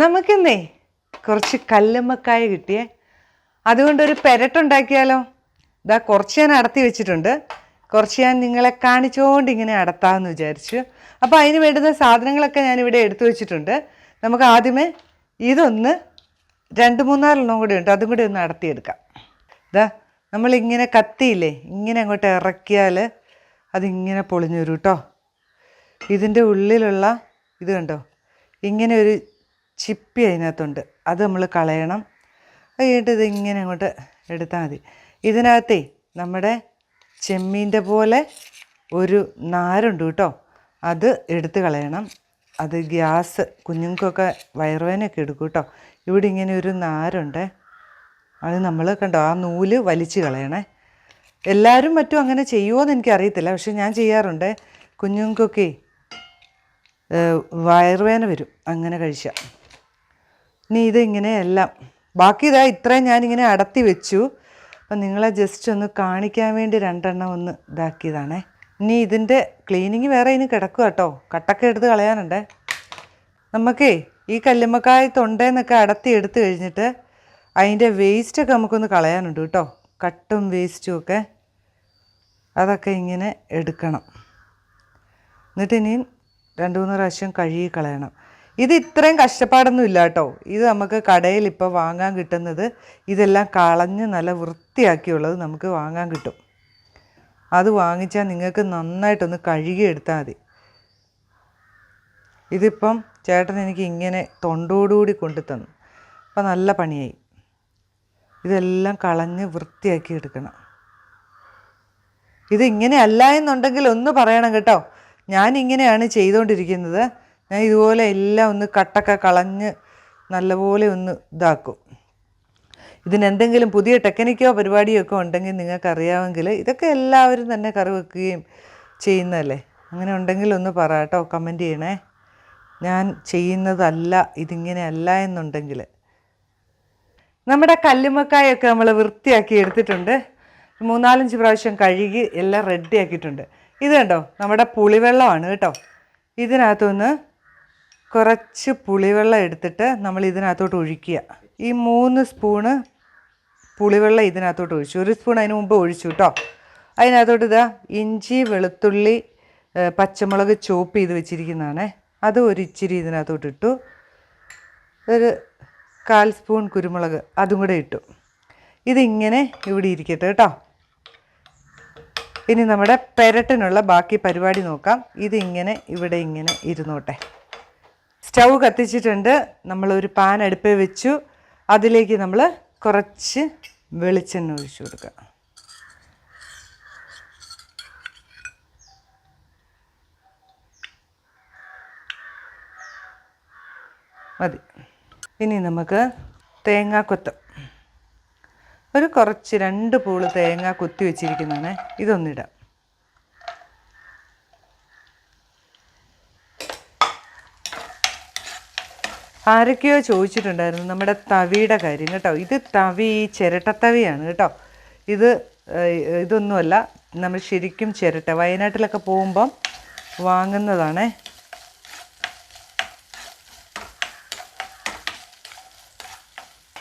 നമുക്കിന്നേ കുറച്ച് കല്ലുമ്മക്കായ കിട്ടിയേ. അതുകൊണ്ടൊരു പെരട്ടുണ്ടാക്കിയാലോ? ഇതാ കുറച്ച് ഞാൻ അടത്തി വെച്ചിട്ടുണ്ട്. കുറച്ച് ഞാൻ നിങ്ങളെ കാണിച്ചുകൊണ്ട് ഇങ്ങനെ അടത്താമെന്ന് വിചാരിച്ചു. അപ്പോൾ അതിന് വേണ്ടുന്ന സാധനങ്ങളൊക്കെ ഞാനിവിടെ എടുത്തു വെച്ചിട്ടുണ്ട്. നമുക്ക് ആദ്യമേ ഇതൊന്ന് രണ്ട് മൂന്നാലെണ്ണം കൂടി ഉണ്ട്. അതും കൂടി ഒന്ന് അടത്തിയെടുക്കാം. ഇതാ നമ്മളിങ്ങനെ കത്തിയില്ലേ ഇങ്ങനെ അങ്ങോട്ട് ഇറക്കിയാൽ അതിങ്ങനെ പൊളിഞ്ഞു വരും കേട്ടോ ഇതിന്റെ ഉള്ളിലുള്ള ഇത് കണ്ടോ? ഇങ്ങനെ ഒരു ചിപ്പി അതിനകത്തുണ്ട്. അത് നമ്മൾ കളയണം. കഴിഞ്ഞിട്ട് ഇതിങ്ങനെ അങ്ങോട്ട് എടുത്താൽ മതി. ഇതിനകത്തേ നമ്മുടെ ചെമ്മീന്റെ പോലെ ഒരു നാരുണ്ട് കേട്ടോ. അത് എടുത്ത് കളയണം. അത് ഗ്യാസ് കുഞ്ഞുങ്ങൾക്കൊക്കെ വയറുവേനൊക്കെ എടുക്കും കേട്ടോ. ഇവിടെ ഇങ്ങനെ ഒരു നാരുണ്ട്. അത് നമ്മൾ കണ്ടോ ആ നൂൽ വലിച്ച് കളയണേ. എല്ലാവരും മറ്റും അങ്ങനെ ചെയ്യുമോ എന്ന് എനിക്കറിയത്തില്ല. പക്ഷെ ഞാൻ ചെയ്യാറുണ്ട്. കുഞ്ഞുങ്ങൾക്കൊക്കെ വയറുവേന വരും. അങ്ങനെ കഴിച്ചാൽ ഇനി ഇതിങ്ങനെ എല്ലാം. ബാക്കി ഇതാ ഇത്രയും ഞാനിങ്ങനെ അടത്തി വെച്ചു. അപ്പം നിങ്ങളെ ജസ്റ്റ് ഒന്ന് കാണിക്കാൻ വേണ്ടി രണ്ടെണ്ണം ഒന്ന് ഇതാക്കിയതാണേ. ഇനി ഇതിന്റെ ക്ലീനിങ് വേറെ ഇനി കിടക്കുക കേട്ടോ കട്ടൊക്കെ എടുത്ത് കളയാനുണ്ടേ. നമുക്കേ ഈ കല്ലുമ്മക്കായ തൊണ്ടേന്നൊക്കെ അടത്തി എടുത്ത് കഴിഞ്ഞിട്ട് അതിന്റെ വേസ്റ്റൊക്കെ നമുക്കൊന്ന് കളയാനുണ്ട് കേട്ടോ കട്ടും വേസ്റ്റും ഒക്കെ അതൊക്കെ ഇങ്ങനെ എടുക്കണം. എന്നിട്ട് ഇനിയും രണ്ട് മൂന്ന് പ്രാവശ്യം കഴുകി കളയണം. ഇത് ഇത്രയും കഷ്ടപ്പാടൊന്നും ഇല്ല കേട്ടോ. ഇത് നമുക്ക് കടയിൽ ഇപ്പോൾ വാങ്ങാൻ കിട്ടുന്നത് ഇതെല്ലാം കളഞ്ഞ് നല്ല വൃത്തിയാക്കിയുള്ളത് നമുക്ക് വാങ്ങാൻ കിട്ടും. അത് വാങ്ങിച്ചാൽ നിങ്ങൾക്ക് നന്നായിട്ടൊന്ന് കഴുകി എടുത്താൽ മതി. ഇതിപ്പം ചേട്ടൻ എനിക്ക് ഇങ്ങനെ തൊണ്ടോടുകൂടി കൊണ്ടു തന്നു. അപ്പം നല്ല പണിയായി. ഇതെല്ലാം കളഞ്ഞ് വൃത്തിയാക്കി എടുക്കണം. ഇത് ഇങ്ങനെ അല്ല എന്നുണ്ടെങ്കിൽ ഒന്ന് പറയണം കേട്ടോ. ഞാൻ ഇങ്ങനെയാണ് ചെയ്തുകൊണ്ടിരിക്കുന്നത് ഞാൻ ഇതുപോലെ എല്ലാം ഒന്ന് കട്ടൊക്കെ കളഞ്ഞ് നല്ലപോലെ ഒന്ന് ഇതാക്കും. ഇതിനെന്തെങ്കിലും പുതിയ ടെക്നിക്കോ പരിപാടിയോ ഒക്കെ ഉണ്ടെങ്കിൽ നിങ്ങൾക്കറിയാമെങ്കിൽ ഇതൊക്കെ എല്ലാവരും തന്നെ കറി വെക്കുകയും ചെയ്യുന്നതല്ലേ? അങ്ങനെ ഉണ്ടെങ്കിൽ ഒന്ന് പറ കേട്ടോ കമന്റ് ചെയ്യണേ. ഞാൻ ചെയ്യുന്നതല്ല ഇതിങ്ങനെ അല്ല എന്നുണ്ടെങ്കിൽ. നമ്മുടെ കല്ലുമ്മക്കായൊക്കെ നമ്മൾ വൃത്തിയാക്കി എടുത്തിട്ടുണ്ട്. മൂന്നാലഞ്ച് പ്രാവശ്യം കഴുകി എല്ലാം റെഡിയാക്കിയിട്ടുണ്ട് ഇത് കണ്ടോ നമ്മുടെ പുളിവെള്ളമാണ് കേട്ടോ. ഇതിനകത്തുനിന്ന് കുറച്ച് പുളിവെള്ളം എടുത്തിട്ട് നമ്മൾ ഇതിനകത്തോട്ട് ഒഴിക്കുക. ഈ മൂന്ന് സ്പൂണ് പുളിവെള്ളം ഇതിനകത്തോട്ട് ഒഴിച്ചു. ഒരു സ്പൂൺ അതിന് മുമ്പ് ഒഴിച്ചു കേട്ടോ അതിനകത്തോട്ട് ഇതാ ഇഞ്ചി വെളുത്തുള്ളി പച്ചമുളക് ചോപ്പ് ചെയ്ത് വെച്ചിരിക്കുന്നതാണ്. അത് ഒരു ഇച്ചിരി ഇതിനകത്തോട്ട് ഇട്ടു. ഒരു കാൽ സ്പൂൺ കുരുമുളക് അതും കൂടെ ഇട്ടു. ഇതിങ്ങനെ ഇവിടെ ഇരിക്കട്ടെ കേട്ടോ ഇനി നമ്മുടെ പെരട്ടിനുള്ള ബാക്കി പരിപാടി നോക്കാം. ഇതിങ്ങനെ ഇവിടെ ഇങ്ങനെ ഇരുന്നോട്ടെ. സ്റ്റൗ കത്തിച്ചിട്ടുണ്ട്. നമ്മളൊരു പാൻ അടുപ്പേ വെച്ചു. അതിലേക്ക് നമ്മൾ കുറച്ച് വെളിച്ചെണ്ണ ഒഴിച്ചു കൊടുക്കുക. മതി. ഇനി നമുക്ക് തേങ്ങാക്കൊത്ത് ഒരു കുറച്ച് രണ്ട് പൂൾ തേങ്ങ കുത്തി വെച്ചിരിക്കുന്നതാണ്. ഇതൊന്നിടാം ആരൊക്കെയോ ചോദിച്ചിട്ടുണ്ടായിരുന്നു നമ്മുടെ തവിയുടെ കാര്യം കേട്ടോ. ഇത് തവി ചിരട്ടത്തവിയാണ് കേട്ടോ. ഇത് ഇതൊന്നുമല്ല. നമ്മൾ ശരിക്കും ചിരട്ട വയനാട്ടിലൊക്കെ പോകുമ്പം വാങ്ങുന്നതാണേ.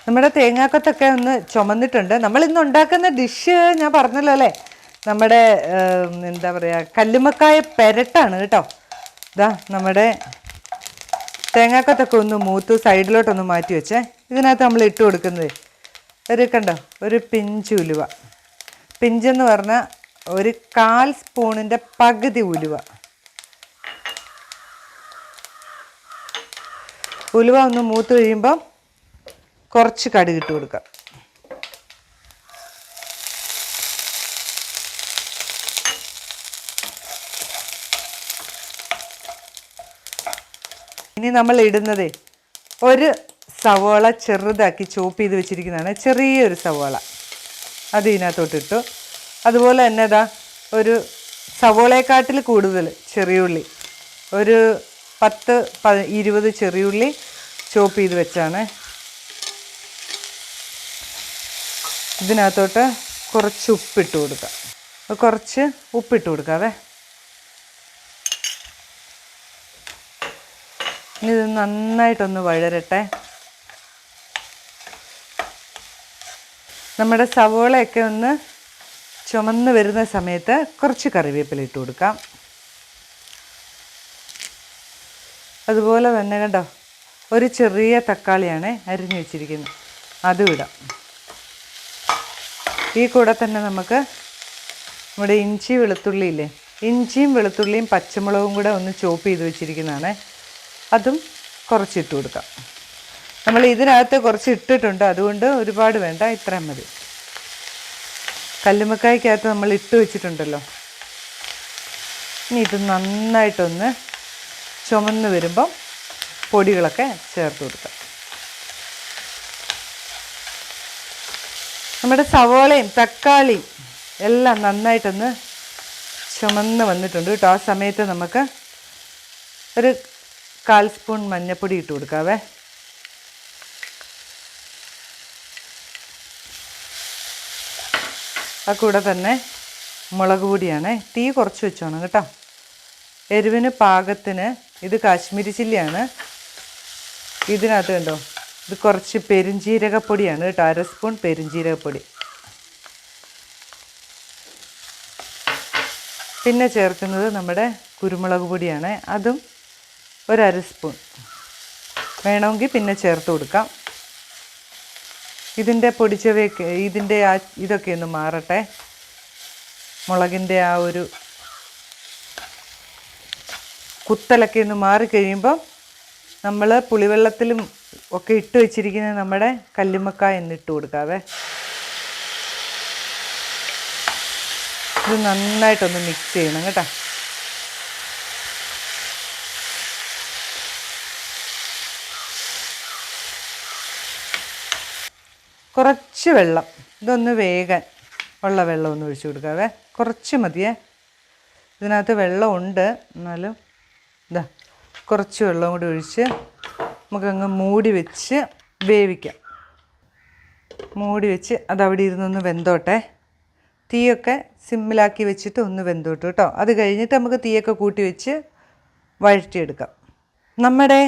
നമ്മുടെ തേങ്ങാക്കത്തൊക്കെ ഒന്ന് ചുമന്നിട്ടുണ്ട്. നമ്മൾ ഇന്ന് ഉണ്ടാക്കുന്ന ഡിഷ് ഞാൻ പറഞ്ഞല്ലോ അല്ലേ? നമ്മുടെ എന്താ പറയുക കല്ലുമക്കായ പെരട്ടാണ് കേട്ടോ. ഇതാ നമ്മുടെ തേങ്ങാക്കൊത്തൊക്കെ ഒന്ന് മൂത്ത് സൈഡിലോട്ടൊന്ന് മാറ്റി വെച്ചേ. ഇതിനകത്ത് നമ്മൾ ഇട്ട് കൊടുക്കുന്നത് ഒരു കണ്ടോ? ഒരു പിഞ്ച് ഉലുവ. പിഞ്ചെന്ന് പറഞ്ഞാൽ ഒരു കാൽ സ്പൂണിന്റെ പകുതി ഉലുവ. ഉലുവ ഒന്ന് മൂത്ത് കഴിയുമ്പം കുറച്ച് കടുകിട്ട് കൊടുക്കാം. ഇനി നമ്മൾ ഇടുന്നത് ഒരു സവോള ചെറുതാക്കി ചോപ്പ് ചെയ്ത് വെച്ചിരിക്കുന്നതാണ്. ചെറിയൊരു സവോള. അത് ഇതിനകത്തോട്ട് ഇട്ടു. അതുപോലെ തന്നെ ഇതാ ഒരു സവോളയെക്കാട്ടിൽ കൂടുതൽ ചെറിയുള്ളി. ഒരു പത്ത് പ ഇരുപത് ചെറിയുള്ളി ചോപ്പ് ചെയ്ത് വെച്ചാണ്. ഇതിനകത്തോട്ട് കുറച്ച് ഉപ്പിട്ട് കൊടുക്കാം. കുറച്ച് ഉപ്പിട്ട് കൊടുക്കാവേ ഇത് നന്നായിട്ടൊന്ന് വഴരട്ടെ. നമ്മുടെ സവോളയൊക്കെ ഒന്ന് ചുമന്ന് വരുന്ന സമയത്ത് കുറച്ച് കറിവേപ്പില ഇട്ട് കൊടുക്കാം. അതുപോലെ തന്നെ കണ്ടോ ഒരു ചെറിയ തക്കാളിയാണ് അരിഞ്ഞു വെച്ചിരിക്കുന്നത്. അതും ഇടാം. ഈ കൂടെ തന്നെ നമുക്ക് നമ്മുടെ ഇഞ്ചി വെളുത്തുള്ളിയില്ലേ ഇഞ്ചിയും വെളുത്തുള്ളിയും പച്ചമുളകും കൂടെ ഒന്ന് ചോപ്പ് ചെയ്ത് വെച്ചിരിക്കുന്നതാണ്. അതും കുറച്ചിട്ട് കൊടുക്കാം. നമ്മൾ ഇതിനകത്ത് കുറച്ച് ഇട്ടിട്ടുണ്ട്. അതുകൊണ്ട് ഒരുപാട് വേണ്ട. ഇത്രയും മതി. കല്ലുമ്മക്കായ്ക്കകത്ത് നമ്മൾ ഇട്ട് വെച്ചിട്ടുണ്ടല്ലോ. ഇനി ഇത് നന്നായിട്ടൊന്ന് ചുമന്ന് വരുമ്പം പൊടികളൊക്കെ ചേർത്ത് കൊടുക്കാം. നമ്മുടെ സവോളയും തക്കാളിയും എല്ലാം നന്നായിട്ടൊന്ന് ചുമന്ന് വന്നിട്ടുണ്ട് കേട്ടോ. ആ സമയത്ത് നമുക്ക് ഒരു കാൽ സ്പൂൺ മഞ്ഞൾപ്പൊടി ഇട്ട് കൊടുക്കാവേ. ആ കൂടെ തന്നെ മുളക് പൊടിയാണ്. തീ കുറച്ച് വെച്ചോണം കേട്ടോ. എരിവിന് പാകത്തിന് ഇത് കാശ്മീരി ചില്ലിയാണ്. ഇതിനകത്ത് കണ്ടോ? ഇത് കുറച്ച് പെരുംജീരകപ്പൊടിയാണ് കേട്ടോ. അര സ്പൂൺ പെരുംജീരകപ്പൊടി പിന്നെ ചേർക്കുന്നത് നമ്മുടെ കുരുമുളക് പൊടിയാണ്. അതും ഒരു അര സ്പൂൺ. വേണമെങ്കിൽ പിന്നെ ചേർത്ത് കൊടുക്കാം. ഇതിന്റെ പൊടിച്ചവയൊക്കെ ഇതിന്റെ ആ ഇതൊക്കെ ഒന്ന് മാറട്ടെ. മുളകിന്റെ ആ ഒരു കുത്തലൊക്കെ ഒന്ന് മാറിക്കഴിയുമ്പം നമ്മൾ പുളിവെള്ളത്തിലും ഒക്കെ ഇട്ട് വെച്ചിരിക്കുന്ന നമ്മുടെ കല്ലുമ്മക്കായ എന്ന് ഇട്ട് കൊടുക്കാവേ. ഇത് നന്നായിട്ടൊന്ന് മിക്സ് ചെയ്യണം കേട്ടോ. കുറച്ച് വെള്ളം. ഇതൊന്ന് വേഗം ഉള്ള വെള്ളം ഒന്ന് ഒഴിച്ചു കൊടുക്കാവേ. കുറച്ച് മതിയേ. ഇതിനകത്ത് വെള്ളമുണ്ട്. എന്നാലും ഇതാ കുറച്ച് വെള്ളം കൂടി ഒഴിച്ച് നമുക്കങ്ങ് മൂടി വെച്ച് വേവിക്കാം. മൂടി വെച്ച് അത് അവിടെ ഇരുന്നൊന്ന് വെന്തോട്ടെ. തീയൊക്കെ സിമ്മിലാക്കി വെച്ചിട്ട് ഒന്ന് വെന്തോട്ട് കേട്ടോ. അത് കഴിഞ്ഞിട്ട് നമുക്ക് തീയൊക്കെ കൂട്ടി വെച്ച് വഴറ്റിയെടുക്കാം. നമ്മുടെ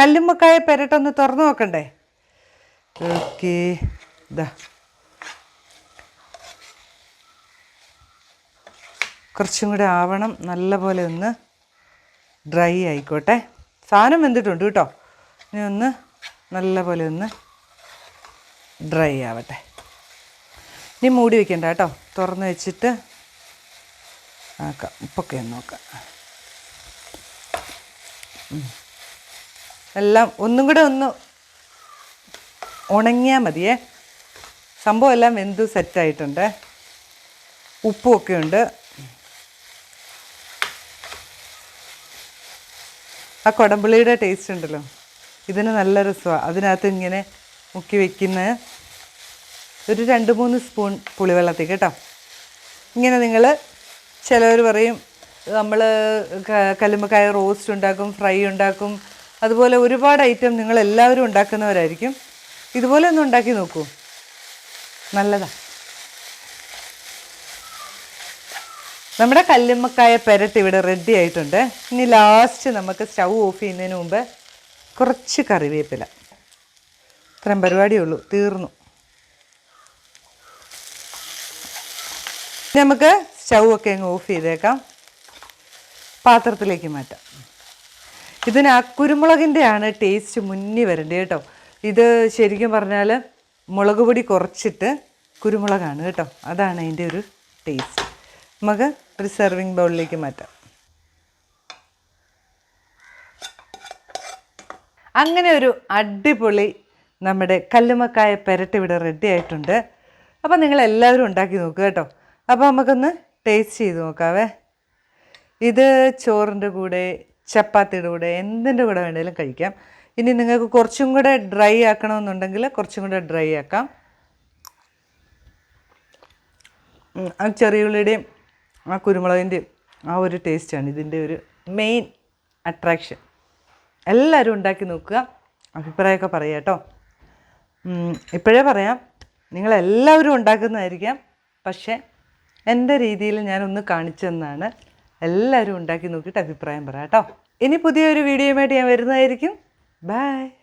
കല്ലുമ്മക്കായ പെരട്ടൊന്ന് തുറന്നു നോക്കണ്ടേ? ഓക്കെ. ഇതാ കുറച്ചും കൂടെ ആവണം. നല്ല പോലെ ഒന്ന് ഡ്രൈ ആയിക്കോട്ടെ. സാധനം വെന്തിട്ടുണ്ട് കേട്ടോ. ഇനി ഒന്ന് നല്ല പോലെ ഒന്ന് ഡ്രൈ ആവട്ടെ. ഇനി മൂടി വയ്ക്കണ്ട കേട്ടോ. തുറന്ന് വെച്ചിട്ട് ആക്കാം. ഉപ്പൊക്കെ ഒന്ന് നോക്കാം. എല്ലാം ഒന്നും കൂടെ ഒന്ന് ഉണങ്ങിയാൽ മതിയേ. സംഭവം എല്ലാം വെന്ത് സെറ്റായിട്ടുണ്ട്. ഉപ്പും ഒക്കെ ഉണ്ട്. ആ കുടംപുളിയുടെ ടേസ്റ്റ് ഉണ്ടല്ലോ. ഇതിന് നല്ല രസമാണ് അതിനകത്ത് ഇങ്ങനെ മുക്കി വെക്കുന്ന ഒരു രണ്ട് മൂന്ന് സ്പൂൺ പുളിവെള്ളത്തിൽ കേട്ടോ. ഇങ്ങനെ നിങ്ങൾ ചിലവർ പറയും നമ്മൾ കല്ലുമ്മക്കായ റോസ്റ്റ് ഉണ്ടാക്കും ഫ്രൈ ഉണ്ടാക്കും. അതുപോലെ ഒരുപാട് ഐറ്റം നിങ്ങൾ എല്ലാവരും ഉണ്ടാക്കുന്നവരായിരിക്കും. ഇതുപോലെ ഒന്ന് ഉണ്ടാക്കി നോക്കൂ. നല്ലതാ. നമ്മുടെ കല്ലുമ്മക്കായ പെരട്ട് ഇവിടെ റെഡി ആയിട്ടുണ്ട്. ഇനി ലാസ്റ്റ് നമുക്ക് സ്റ്റൗ ഓഫ് ചെയ്യുന്നതിന് മുമ്പ് കുറച്ച് കറിവേപ്പില. ഇത്രയും പരിപാടിയേ ഉള്ളൂ തീർന്നു നമുക്ക് സ്റ്റൗ ഒക്കെ അങ്ങ് ഓഫ് ചെയ്തേക്കാം. പാത്രത്തിലേക്ക് മാറ്റാം. ഇതിന് ആ കുരുമുളകിന്റെ ആണ് ടേസ്റ്റ് മുന്നിൽ വരേണ്ടത് കേട്ടോ. ഇത് ശരിക്കും പറഞ്ഞാൽ മുളക് പൊടി കുറച്ചിട്ട് കുരുമുളകാണ് കേട്ടോ. അതാണ് അതിന്റെ ഒരു ടേസ്റ്റ് നമുക്ക് ഒരു സെർവിങ് ബൗളിലേക്ക് മാറ്റാം. അങ്ങനെ ഒരു അടിപൊളി നമ്മുടെ കല്ലുമക്കായ പെരട്ട് ഇവിടെ റെഡി ആയിട്ടുണ്ട്. അപ്പോൾ നിങ്ങൾ എല്ലാവരും ഉണ്ടാക്കി നോക്കുക കേട്ടോ. അപ്പോൾ നമുക്കൊന്ന് ടേസ്റ്റ് ചെയ്ത് നോക്കാവേ. ഇത് ചോറിന്റെ കൂടെ ചപ്പാത്തിയുടെ കൂടെ എന്തിന്റെ കൂടെ വേണമെങ്കിലും കഴിക്കാം. ഇനി നിങ്ങൾക്ക് കുറച്ചും കൂടെ ഡ്രൈ ആക്കണമെന്നുണ്ടെങ്കിൽ കുറച്ചും കൂടെ ഡ്രൈ ആക്കാം. ആ ചെറിയുള്ളിയുടെയും ആ കുരുമുളകിന്റെയും ആ ഒരു ടേസ്റ്റാണ് ഇതിന്റെ ഒരു മെയിൻ അട്രാക്ഷൻ എല്ലാവരും ഉണ്ടാക്കി നോക്കുക. അഭിപ്രായമൊക്കെ പറയാം കേട്ടോ. ഇപ്പോഴേ പറയാം. നിങ്ങളെല്ലാവരും ഉണ്ടാക്കുന്നതായിരിക്കാം. പക്ഷേ എന്റെ രീതിയിൽ ഞാനൊന്ന് കാണിച്ചെന്നാണ് എല്ലാവരും ഉണ്ടാക്കി നോക്കിയിട്ട് അഭിപ്രായം പറയാം കേട്ടോ. ഇനി പുതിയൊരു വീഡിയോയുമായിട്ട് ഞാൻ വരുന്നതായിരിക്കും. Bye.